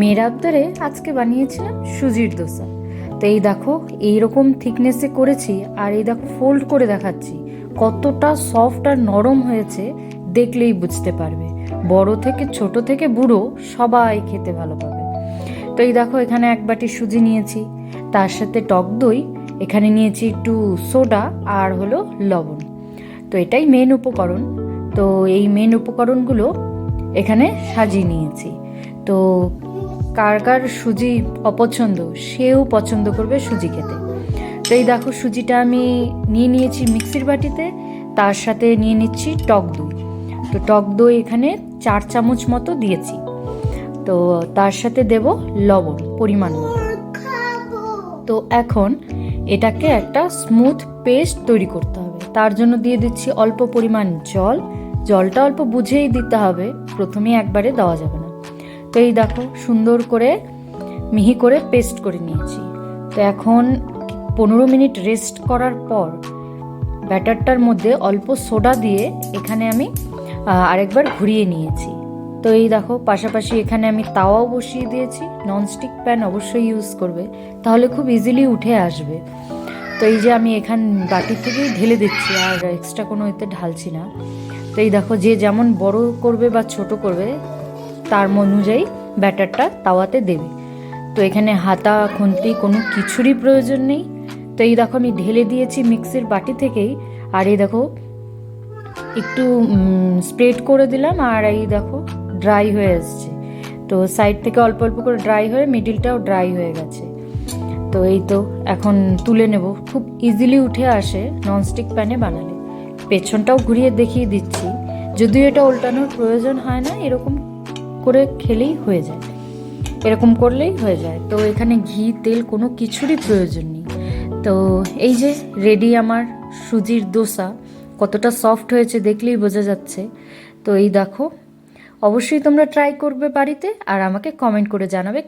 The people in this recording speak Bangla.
মেয়ের আবদারে আজকে বানিয়েছিলাম সুজির দোসা। তো এই দেখো, এইরকম থিকনেসে করেছি আর এই দেখো ফোল্ড করে দেখাচ্ছি। কতটা সফট আর নরম হয়েছে, দেখলেই বুঝতে পারবে। বড় থেকে ছোট থেকে বুড়ো সবাই খেতে ভালো পাবে তো এই দেখো, এখানে এক বাটি সুজি নিয়েছি। তার সাথে টক দই, এখানে নিয়েছি একটু সোডা আর হলো লবণ। তো এটাই মেন উপকরণ। তো এই মেন উপকরণগুলো এখানে সাজিয়ে নিয়েছি। তো কার কার সুজি অপছন্দ, সেও পছন্দ করবে সুজি খেতে। তো এই দেখো সুজিটা আমি নিয়ে নিয়েছি মিক্সির বাটিতে, তার সাথে নিয়ে নিচ্ছি টক দই। তো টক দই এখানে চার চামচ মতো দিয়েছি। তো তার সাথে দেব লবণ, পরিমাণ তো এখন এটাকে একটা স্মুথ পেস্ট তৈরি করতে হবে। তার জন্য দিয়ে দিচ্ছি অল্প পরিমাণ জল। জলটা অল্প বুঝেই দিতে হবে, প্রথমে একবারে দেওয়া যাবে না। তো এই দেখো, সুন্দর করে মিহি করে পেস্ট করে নিয়েছি। তো এখন পনেরো মিনিট রেস্ট করার পর ব্যাটারটার মধ্যে অল্প সোডা দিয়ে এখানে আমি আরেকবার ঘুরিয়ে নিয়েছি। তো এই দেখো, পাশাপাশি এখানে আমি তাওয়াও বসিয়ে দিয়েছি। ননস্টিক প্যান অবশ্যই ইউজ করবে, তাহলে খুব ইজিলি উঠে আসবে। তো এই যে আমি এখান বাটি থেকেই ঢেলে দিচ্ছি, আর এক্সট্রা কোনো এতে ঢালছি না। তো এই দেখো, যে যেমন বড় করবে বা ছোট করবে তার অনুযায়ী ব্যাটারটা তাওয়াতে দেবে। তো এখানে হাতা, খুন্তি কোনো কিছুরই প্রয়োজন নেই। তো এই দেখো আমি ঢেলে দিয়েছি মিক্সির বাটি থেকেই। আর এই দেখো, একটু স্প্রেড করে দিলাম আর এই দেখো, ড্রাই হয়ে আসছে তো সাইড থেকে অল্প অল্প করে ড্রাই হয়ে মিডিলটাও ড্রাই হয়ে গেছে। তো এই তো, এখন তুলে নেব। খুব ইজিলি উঠে আসে ননস্টিক প্যানে বানালে। পেছনটাও ঘুরিয়ে দেখিয়ে দিচ্ছি। যদিও এটা উল্টানোর প্রয়োজন হয় না, এরকম করে খেলেই হয়ে যায়। এরকম করলেই হয়ে যায়। তো এখানে ঘি, তেল কোনো কিছুরই প্রয়োজন নেই। তো এই যে রেডি আমার সুজির দোসা, কতটা সফট হয়েছে দেখলেই বোঝা যাচ্ছে। তো এই দেখো, অবশ্যই তোমরা ট্রাই করবে বাড়িতে আর আমাকে কমেন্ট করে জানাবে